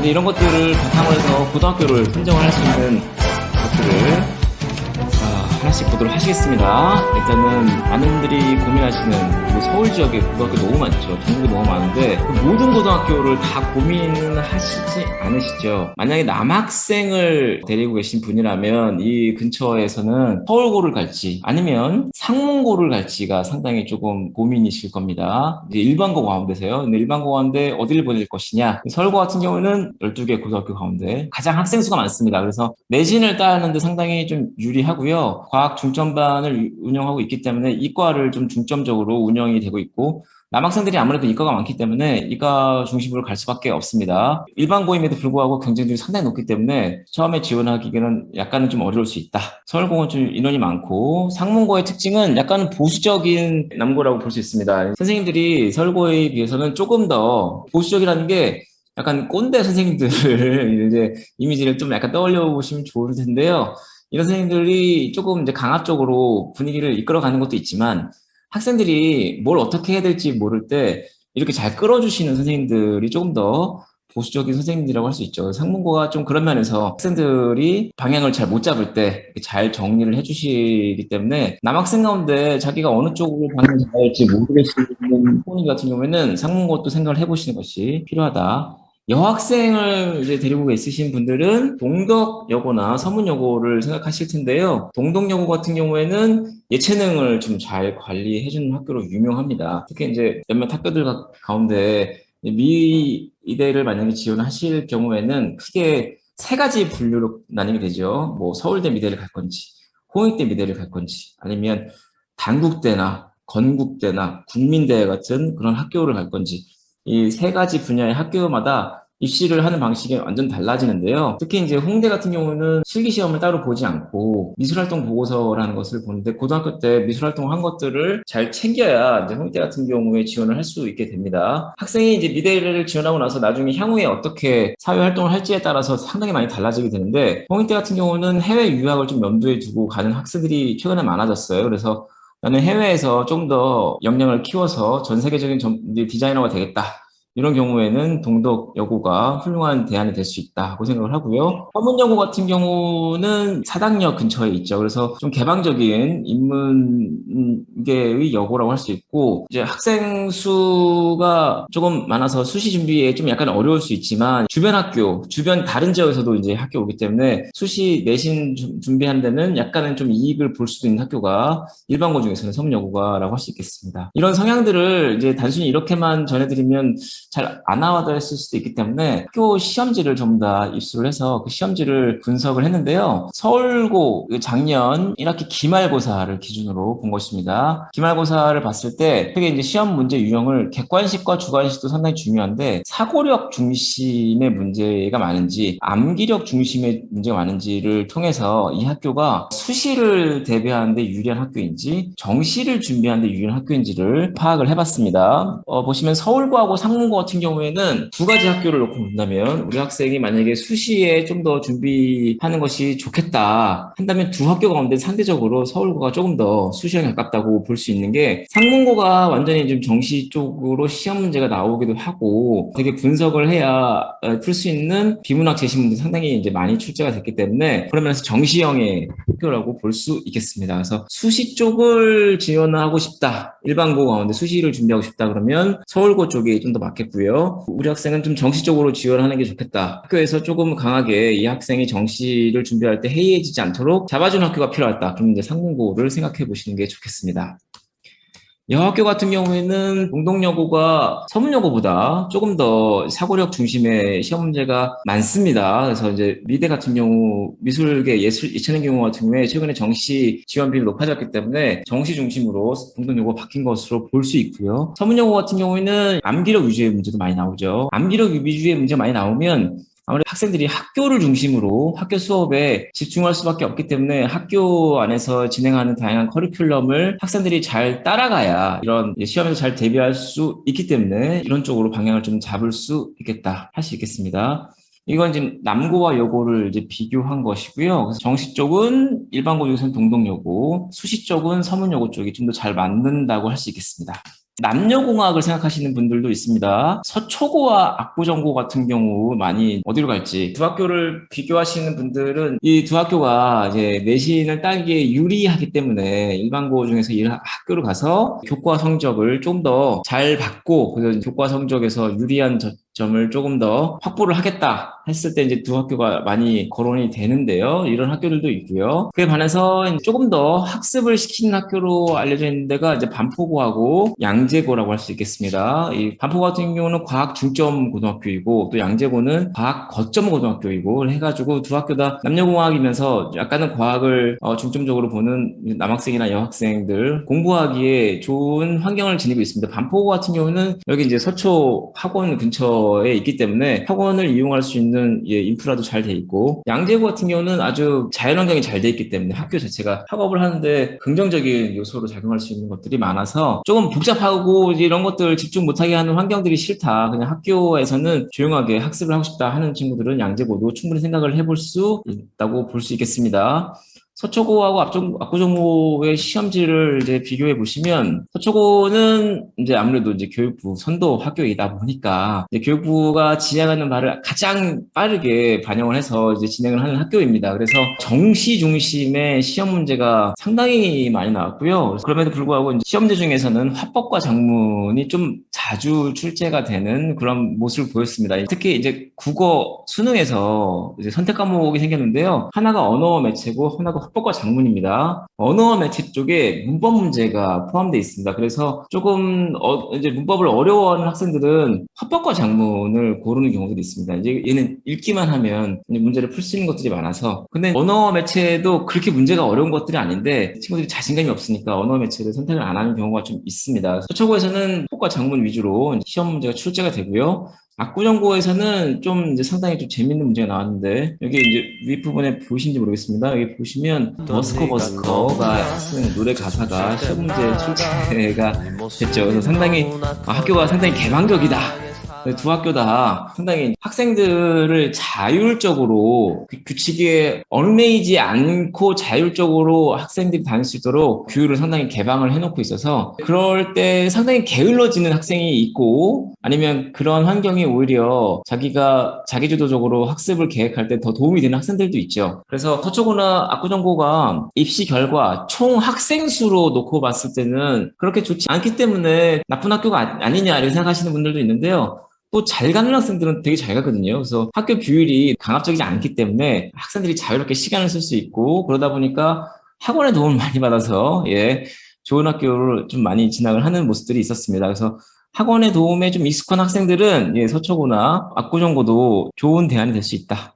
근데 이런 것들을 바탕으로 해서 고등학교를 선정을 할 수 있는 것들을 자, 하나씩 보도록 하시겠습니다. 일단은 많은 분들이 고민하시는 우리 서울 지역에 고등학교 너무 많죠. 전국에 너무 많은데 그 모든 고등학교를 다 고민하시지 않으시죠. 만약에 남학생을 데리고 계신 분이라면 이 근처에서는 서울고를 갈지 아니면 상문고를 갈지가 상당히 조금 고민이실 겁니다. 이제 일반고 가운데세요. 근데 일반고 가운데 어디를 보낼 것이냐. 서울고 같은 경우는 12개 고등학교 가운데 가장 학생 수가 많습니다. 그래서 내신을 따는데 상당히 좀 유리하고요. 과학 중점반을 운영하고 있기 때문에 이과를 좀 중점적으로 운영이 되고 있고 남학생들이 아무래도 이과가 많기 때문에 이과 중심으로 갈 수밖에 없습니다. 일반고임에도 불구하고 경쟁률이 상당히 높기 때문에 처음에 지원하기에는 약간은 좀 어려울 수 있다. 서울공은 좀 인원이 많고 상문고의 특징은 약간은 보수적인 남고라고 볼 수 있습니다. 선생님들이 서울고에 비해서는 조금 더 보수적이라는 게 약간 꼰대 선생님들을 이제 이미지를 좀 약간 떠올려 보시면 좋을 텐데요. 이런 선생님들이 조금 이제 강압 적으로 분위기를 이끌어가는 것도 있지만 학생들이 뭘 어떻게 해야 될지 모를 때 이렇게 잘 끌어주시는 선생님들이 조금 더 보수적인 선생님들이라고 할 수 있죠. 상문고가 좀 그런 면에서 학생들이 방향을 잘 못 잡을 때 잘 정리를 해주시기 때문에 남학생 가운데 자기가 어느 쪽으로 방향을 할지 모르겠는 본인 같은 경우에는 상문고도 생각을 해보시는 것이 필요하다. 여학생을 이제 데리고 있으신 분들은 동덕여고나 서문여고를 생각하실 텐데요. 동덕여고 같은 경우에는 예체능을 좀 잘 관리해주는 학교로 유명합니다. 특히 이제 몇몇 학교들 가- 가운데 미 이대를 만약에 지원하실 경우에는 크게 세 가지 분류로 나뉘게 되죠. 뭐 서울대 미대를 갈 건지, 홍익대 미대를 갈 건지, 아니면 단국대나 건국대나 국민대 같은 그런 학교를 갈 건지 이 세 가지 분야의 학교마다 입시를 하는 방식이 완전 달라지는데요. 특히 이제 홍대 같은 경우는 실기 시험을 따로 보지 않고 미술활동 보고서라는 것을 보는데 고등학교 때 미술활동 한 것들을 잘 챙겨야 이제 홍대 같은 경우에 지원을 할 수 있게 됩니다. 학생이 이제 미대를 지원하고 나서 나중에 향후에 어떻게 사회 활동을 할지에 따라서 상당히 많이 달라지게 되는데 홍대 같은 경우는 해외 유학을 좀 염두에 두고 가는 학생들이 최근에 많아졌어요. 그래서 나는 해외에서 좀 더 역량을 키워서 전 세계적인 디자이너가 되겠다. 이런 경우에는 동덕 여고가 훌륭한 대안이 될 수 있다고 생각을 하고요. 서문여고 같은 경우는 사당역 근처에 있죠. 그래서 좀 개방적인 인문계의 여고라고 할 수 있고, 이제 학생 수가 조금 많아서 수시 준비에 좀 약간 어려울 수 있지만, 주변 학교, 주변 다른 지역에서도 이제 학교 오기 때문에 수시 내신 주- 준비하는 데는 약간은 좀 이익을 볼 수도 있는 학교가 일반고 중에서는 서문여고가라고 할 수 있겠습니다. 이런 성향들을 이제 단순히 이렇게만 전해드리면 잘안 와닿았을 수도 있기 때문에 학교 시험지를 전부 다 입수를 해서 그 시험지를 분석을 했는데요. 서울고 그 작년 1학기 기말고사를 기준으로 본 것입니다. 기말고사를 봤을 때 크게 이제 시험 문제 유형을 객관식과 주관식도 상당히 중요한데 사고력 중심의 문제가 많은지 암기력 중심의 문제가 많은지를 통해서 이 학교가 수시를 대비하는데 유리한 학교인지 정시를 준비하는데 유리한 학교인지를 파악을 해봤습니다. 어, 보시면 서울고하고 상문고 같은 경우에는 두 가지 학교를 놓고 본다면 우리 학생이 만약에 수시에 좀 더 준비하는 것이 좋겠다 한다면 두 학교 가운데 상대적으로 서울고가 조금 더 수시에 가깝다고 볼 수 있는 게 상문고가 완전히 좀 정시 쪽으로 시험 문제가 나오기도 하고 되게 분석을 해야 풀 수 있는 비문학 제시문도 상당히 이제 많이 출제가 됐기 때문에 그러면서 정시형의 학교라고 볼 수 있겠습니다. 그래서 수시 쪽을 지원하고 싶다. 일반고 가운데 수시를 준비하고 싶다 그러면 서울고 쪽이 좀 더 맞 겠고요. 우리 학생은 좀 정시 쪽으로 지원하는 게 좋겠다. 학교에서 조금 강하게 이 학생이 정시를 준비할 때 해이해지지 않도록 잡아주는 학교가 필요하다. 그럼 이제 상문고를 생각해 보시는 게 좋겠습니다. 여학교 같은 경우에는 동덕여고가 서문여고보다 조금 더 사고력 중심의 시험 문제가 많습니다. 그래서 이제 미대 같은 경우 미술계 예술 예체능 경우 같은 경우에 최근에 정시 지원 비율이 높아졌기 때문에 정시 중심으로 동덕여고가 바뀐 것으로 볼 수 있고요. 서문여고 같은 경우에는 암기력 위주의 문제도 많이 나오죠. 암기력 위주의 문제 많이 나오면 아무래도 학생들이 학교를 중심으로 학교 수업에 집중할 수밖에 없기 때문에 학교 안에서 진행하는 다양한 커리큘럼을 학생들이 잘 따라가야 이런 시험에서 잘 대비할 수 있기 때문에 이런 쪽으로 방향을 좀 잡을 수 있겠다 할 수 있겠습니다. 이건 지금 남고와 여고를 이제 비교한 것이고요. 그래서 정시 쪽은 일반고 중에서는 동동여고, 수시 쪽은 서문여고 쪽이 좀 더 잘 맞는다고 할 수 있겠습니다. 남녀공학을 생각하시는 분들도 있습니다. 서초고와 압구정고 같은 경우 많이 어디로 갈지 두 학교를 비교하시는 분들은 이 두 학교가 이제 내신을 따기에 유리하기 때문에 일반고 중에서 이 학교를 가서 교과 성적을 좀 더 잘 받고 그래서 교과 성적에서 유리한 저- 점을 조금 더 확보를 하겠다 했을 때 이제 두 학교가 많이 거론이 되는데요. 이런 학교들도 있고요. 그에 반해서 조금 더 학습을 시키는 학교로 알려져 있는 데가 이제 반포고하고 양재고라고 할 수 있겠습니다. 이 반포고 같은 경우는 과학 중점 고등학교이고 또 양재고는 과학 거점 고등학교이고 해가지고 두 학교 다 남녀공학이면서 약간은 과학을 어, 중점적으로 보는 남학생이나 여학생들 공부하기에 좋은 환경을 지니고 있습니다. 반포고 같은 경우는 여기 이제 서초 학원 근처 에 있기 때문에 학원을 이용할 수 있는 예, 인프라도 잘 돼 있고 양재고 같은 경우는 아주 자연환경이 잘 돼 있기 때문에 학교 자체가 학업을 하는데 긍정적인 요소로 작용할 수 있는 것들이 많아서 조금 복잡하고 이런 것들 집중 못하게 하는 환경들이 싫다. 그냥 학교에서는 조용하게 학습을 하고 싶다 하는 친구들은 양재고도 충분히 생각을 해볼 수 있다고 볼 수 있겠습니다. 서초고하고 압정, 압구정고의 시험지를 이제 비교해 보시면 서초고는 이제 아무래도 이제 교육부 선도 학교이다 보니까 교육부가 진행하는 바를 가장 빠르게 반영을 해서 이제 진행을 하는 학교입니다. 그래서 정시 중심의 시험 문제가 상당히 많이 나왔고요. 그럼에도 불구하고 시험지 중에서는 화법과 작문이 좀 자주 출제가 되는 그런 모습을 보였습니다. 특히 이제 국어 수능에서 이제 선택 과목이 생겼는데요. 하나가 언어 매체고 하나가 화법과 작문입니다. 언어 매체 쪽에 문법 문제가 포함되어 있습니다. 그래서 조금 어, 이제 문법을 어려워하는 학생들은 화법과 작문을 고르는 경우들이 있습니다. 이제 얘는 읽기만 하면 문제를 풀 수 있는 것들이 많아서 근데 언어 매체도 그렇게 문제가 어려운 것들이 아닌데 친구들이 자신감이 없으니까 언어 매체를 선택을 안 하는 경우가 좀 있습니다. 서초고에서는 화법과 작문 위주로 시험 문제가 출제가 되고요. 압구정고에서는 좀 이제 상당히 좀 재밌는 문제가 나왔는데 여기 이제 윗부분에 보이신지 모르겠습니다. 여기 보시면 머스커 버스커가 쓰는 노래 가사가 시험 문제 출제가 됐죠. 그래서 상당히 아, 학교가 상당히 개방적이다. 두 학교 다 상당히 학생들을 자율적으로 그 규칙에 얽매이지 않고 자율적으로 학생들이 다닐 수 있도록 교육을 상당히 개방을 해놓고 있어서 그럴 때 상당히 게을러지는 학생이 있고 아니면 그런 환경이 오히려 자기가 자기주도적으로 학습을 계획할 때 더 도움이 되는 학생들도 있죠. 그래서 서초고나 압구정고가 입시 결과 총 학생 수로 놓고 봤을 때는 그렇게 좋지 않기 때문에 나쁜 학교가 아- 아니냐 이렇게 생각하시는 분들도 있는데요. 또 잘 가는 학생들은 되게 잘 가거든요. 그래서 학교 규율이 강압적이지 않기 때문에 학생들이 자유롭게 시간을 쓸 수 있고 그러다 보니까 학원의 도움을 많이 받아서 예 좋은 학교를 좀 많이 진학을 하는 모습들이 있었습니다. 그래서 학원의 도움에 좀 익숙한 학생들은 예, 서초고나 압구정고도 좋은 대안이 될 수 있다.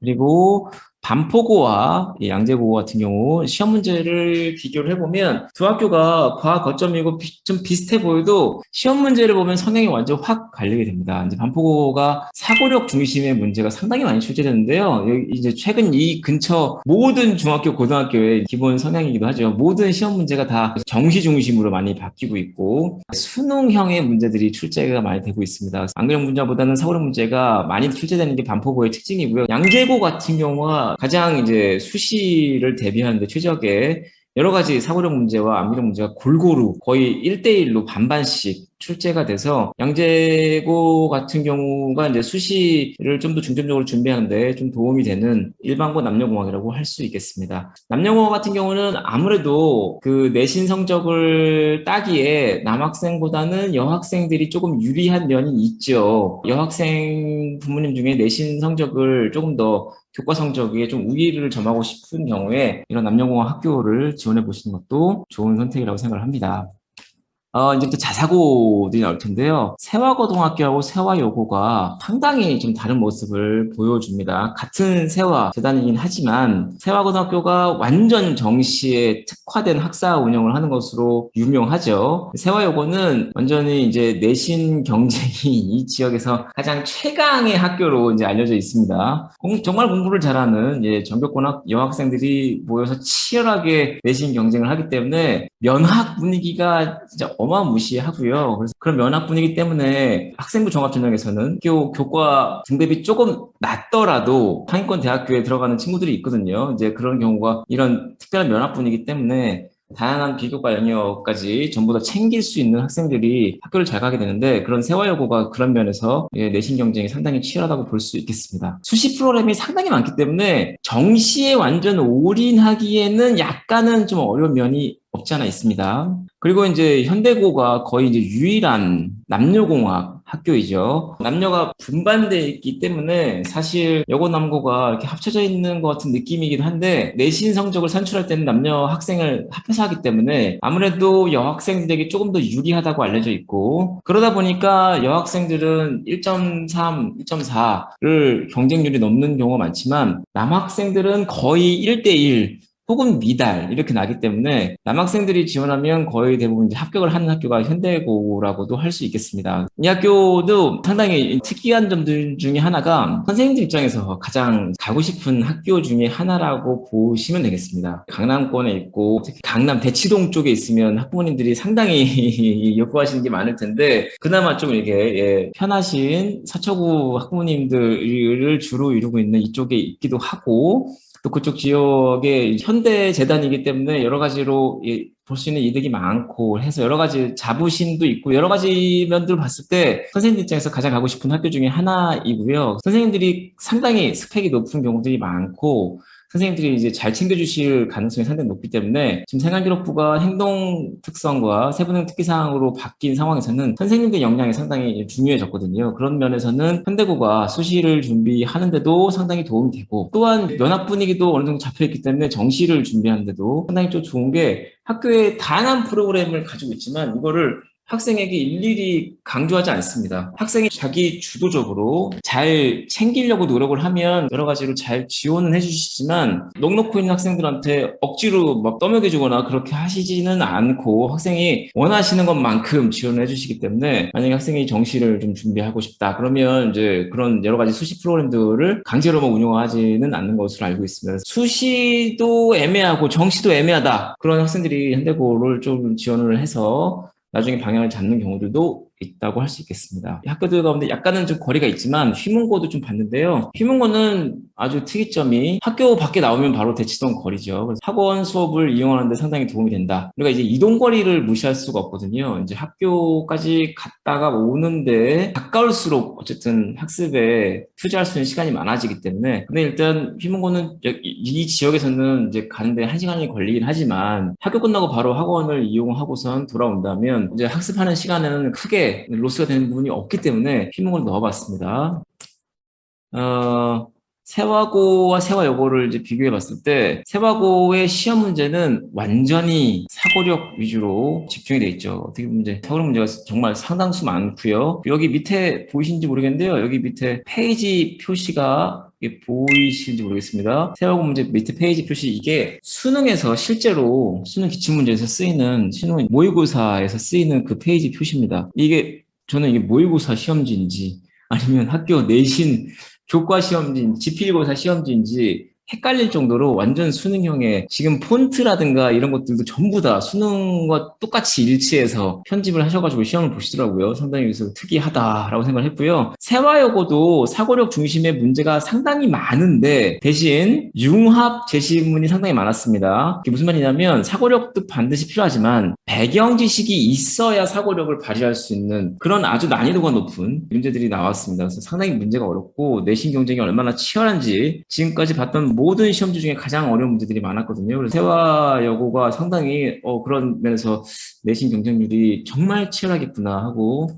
그리고 반포고와 이 양재고 같은 경우 시험 문제를 비교를 해보면 두 학교가 과학 거점이고 비- 좀 비슷해 보여도 시험 문제를 보면 성향이 완전 확 갈리게 됩니다. 이제 반포고가 사고력 중심의 문제가 상당히 많이 출제되는데요. 이제 최근 이 근처 모든 중학교, 고등학교의 기본 성향이기도 하죠. 모든 시험 문제가 다 정시 중심으로 많이 바뀌고 있고 수능형의 문제들이 출제가 많이 되고 있습니다. 안그령 문제보다는 사고력 문제가 많이 출제되는 게 반포고의 특징이고요. 양재고 같은 경우가 가장 이제 수시를 대비하는데 최적의 여러 가지 사고력 문제와 암기력 문제가 골고루 거의 1대1로 반반씩 출제가 돼서 양재고 같은 경우가 이제 수시를 좀 더 중점적으로 준비하는데 좀 도움이 되는 일반고 남녀공학이라고 할 수 있겠습니다. 남녀공학 같은 경우는 아무래도 그 내신 성적을 따기에 남학생보다는 여학생들이 조금 유리한 면이 있죠. 여학생 부모님 중에 내신 성적을 조금 더 교과 성적에 좀 우위를 점하고 싶은 경우에 이런 남녀공학 학교를 지원해 보시는 것도 좋은 선택이라고 생각을 합니다. 어, 이제부터 자사고들이 나올 텐데요. 세화고등학교하고 세화여고가 상당히 좀 다른 모습을 보여줍니다. 같은 세화 재단이긴 하지만 세화고등학교가 완전 정시에 특화된 학사 운영을 하는 것으로 유명하죠. 세화여고는 완전히 이제 내신 경쟁이 이 지역에서 가장 최강의 학교로 이제 알려져 있습니다. 공- 정말 공부를 잘하는 예, 전교권 여학생들이 모여서 치열하게 내신 경쟁을 하기 때문에 면학 분위기가 진짜 어마무시하고요. 그래서 그런 면학 분위기 때문에 학생부 종합전형에서는 학교 교과 등급이 조금 낮더라도 상위권 대학교에 들어가는 친구들이 있거든요. 이제 그런 경우가 이런 특별한 면학 분위기 때문에 다양한 비교과 영역까지 전부 다 챙길 수 있는 학생들이 학교를 잘 가게 되는데 그런 세화여고가 그런 면에서 예, 내신 경쟁이 상당히 치열하다고 볼 수 있겠습니다. 수시 프로그램이 상당히 많기 때문에 정시에 완전 올인하기에는 약간은 좀 어려운 면이 없지 않아 있습니다. 그리고 이제 현대고가 거의 이제 유일한 남녀공학 학교이죠. 남녀가 분반되어 있기 때문에 사실 여고 남고가 이렇게 합쳐져 있는 것 같은 느낌이기도 한데 내신 성적을 산출할 때는 남녀 학생을 합해서 하기 때문에 아무래도 여학생들에게 조금 더 유리하다고 알려져 있고 그러다 보니까 여학생들은 1.3, 1.4를 경쟁률이 넘는 경우가 많지만 남학생들은 거의 1대1 혹은 미달 이렇게 나기 때문에 남학생들이 지원하면 거의 대부분 이제 합격을 하는 학교가 현대고라고도 할 수 있겠습니다. 이 학교도 상당히 특이한 점들 중에 하나가 선생님들 입장에서 가장 가고 싶은 학교 중에 하나라고 보시면 되겠습니다. 강남권에 있고 특히 강남 대치동 쪽에 있으면 학부모님들이 상당히 욕구하시는 게 많을 텐데 그나마 좀 이렇게 예, 편하신 서초구 학부모님들을 주로 이루고 있는 이쪽에 있기도 하고 또 그쪽 지역의 현대 재단이기 때문에 여러 가지로 볼 수 있는 이득이 많고 해서 여러 가지 자부심도 있고 여러 가지 면들을 봤을 때 선생님 입장에서 가장 가고 싶은 학교 중에 하나이고요. 선생님들이 상당히 스펙이 높은 경우들이 많고 선생님들이 이제 잘 챙겨주실 가능성이 상당히 높기 때문에 지금 생활기록부가 행동 특성과 세부능 특기사항으로 바뀐 상황에서는 선생님들 역량이 상당히 중요해졌거든요. 그런 면에서는 현대고가 수시를 준비하는데도 상당히 도움이 되고 또한 연합 분위기도 어느 정도 잡혀있기 때문에 정시를 준비하는데도 상당히 좀 좋은 게 학교에 다양한 프로그램을 가지고 있지만 이거를 학생에게 일일이 강조하지 않습니다. 학생이 자기 주도적으로 잘 챙기려고 노력을 하면 여러 가지로 잘 지원은 해주시지만 넉넉고 있는 학생들한테 억지로 막 떠먹여주거나 그렇게 하시지는 않고 학생이 원하시는 것만큼 지원을 해주시기 때문에 만약에 학생이 정시를 좀 준비하고 싶다 그러면 이제 그런 여러 가지 수시 프로그램들을 강제로만 운영하지는 않는 것으로 알고 있습니다. 수시도 애매하고 정시도 애매하다 그런 학생들이 현대고를 좀 지원을 해서 나중에 방향을 잡는 경우들도 있다고 할 수 있겠습니다. 학교들 가운데 약간은 좀 거리가 있지만 휘문고도 좀 봤는데요. 휘문고는 아주 특이점이 학교 밖에 나오면 바로 대치동 거리죠. 그래서 학원 수업을 이용하는데 상당히 도움이 된다. 우리가 이제 이동 거리를 무시할 수가 없거든요. 이제 학교까지 갔다가 오는데 가까울수록 어쨌든 학습에 투자할 수 있는 시간이 많아지기 때문에 근데 일단 휘문고는 이 지역에서는 이제 가는데 한 시간이 걸리긴 하지만 학교 끝나고 바로 학원을 이용하고선 돌아온다면 이제 학습하는 시간에는 로스가 되는 부분이 없기 때문에 휘문을 넣어봤습니다. 어, 세화고와 세화여고를 이제 비교해 봤을 때 세화고의 시험 문제는 완전히 사고력 위주로 집중이 돼 있죠. 어떻게 보면 이제 사고력 문제가 정말 상당수 많고요. 여기 밑에 보이시는지 모르겠는데요. 여기 밑에 페이지 표시가 이게 보이시는지 모르겠습니다. 세화고 문제 밑에 페이지 표시 이게 수능에서 실제로 수능 기출 문제에서 쓰이는 수능 모의고사에서 쓰이는 그 페이지 표시입니다. 이게 저는 이게 모의고사 시험지인지 아니면 학교 내신 교과 시험지인지 지필고사 시험지인지 헷갈릴 정도로 완전 수능형의 지금 폰트라든가 이런 것들도 전부 다 수능과 똑같이 일치해서 편집을 하셔가지고 시험을 보시더라고요. 상당히 그래서 특이하다라고 생각을 했고요. 세화여고도 사고력 중심의 문제가 상당히 많은데 대신 융합 제시문이 상당히 많았습니다. 이게 무슨 말이냐면 사고력도 반드시 필요하지만 배경 지식이 있어야 사고력을 발휘할 수 있는 그런 아주 난이도가 높은 문제들이 나왔습니다. 그래서 상당히 문제가 어렵고 내신 경쟁이 얼마나 치열한지 지금까지 봤던 모든 시험지 중에 가장 어려운 문제들이 많았거든요. 그래서 세화 여고가 상당히 어, 그런 면에서 내신 경쟁률이 정말 치열하겠구나 하고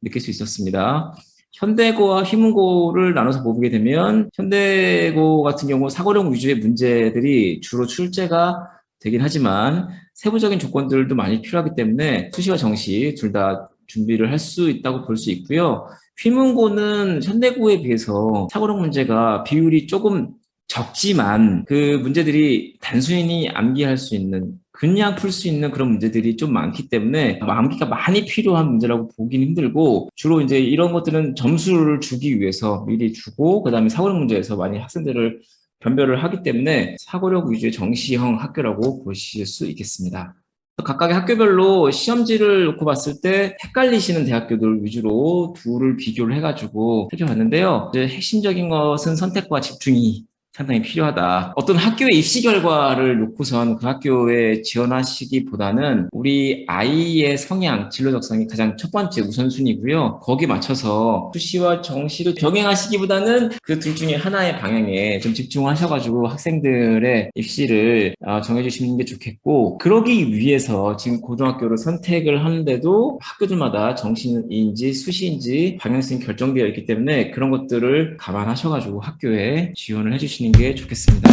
느낄 수 있었습니다. 현대고와 휘문고를 나눠서 보게 되면 현대고 같은 경우 사고력 위주의 문제들이 주로 출제가 되긴 하지만 세부적인 조건들도 많이 필요하기 때문에 수시와 정시 둘 다 준비를 할 수 있다고 볼 수 있고요. 휘문고는 현대고에 비해서 사고력 문제가 비율이 조금 적지만 그 문제들이 단순히 암기할 수 있는 그냥 풀 수 있는 그런 문제들이 좀 많기 때문에 암기가 많이 필요한 문제라고 보기는 힘들고 주로 이제 이런 것들은 점수를 주기 위해서 미리 주고 그다음에 사고력 문제에서 많이 학생들을 변별을 하기 때문에 사고력 위주의 정시형 학교라고 보실 수 있겠습니다. 각각의 학교별로 시험지를 놓고 봤을 때 헷갈리시는 대학교들 위주로 둘을 비교를 해가지고 살펴봤는데요. 이제 핵심적인 것은 선택과 집중이 상당히 필요하다. 어떤 학교의 입시 결과를 놓고선 그 학교에 지원하시기보다는 우리 아이의 성향, 진로 적성이 가장 첫 번째 우선순위고요. 거기에 맞춰서 수시와 정시를 병행하시기보다는 그 둘 중에 하나의 방향에 좀 집중하셔가지고 학생들의 입시를 어, 정해주시는 게 좋겠고 그러기 위해서 지금 고등학교를 선택을 하는데도 학교들마다 정시인지 수시인지 방향성이 결정되어 있기 때문에 그런 것들을 감안하셔가지고 학교에 지원을 해주시는 게 좋겠습니다.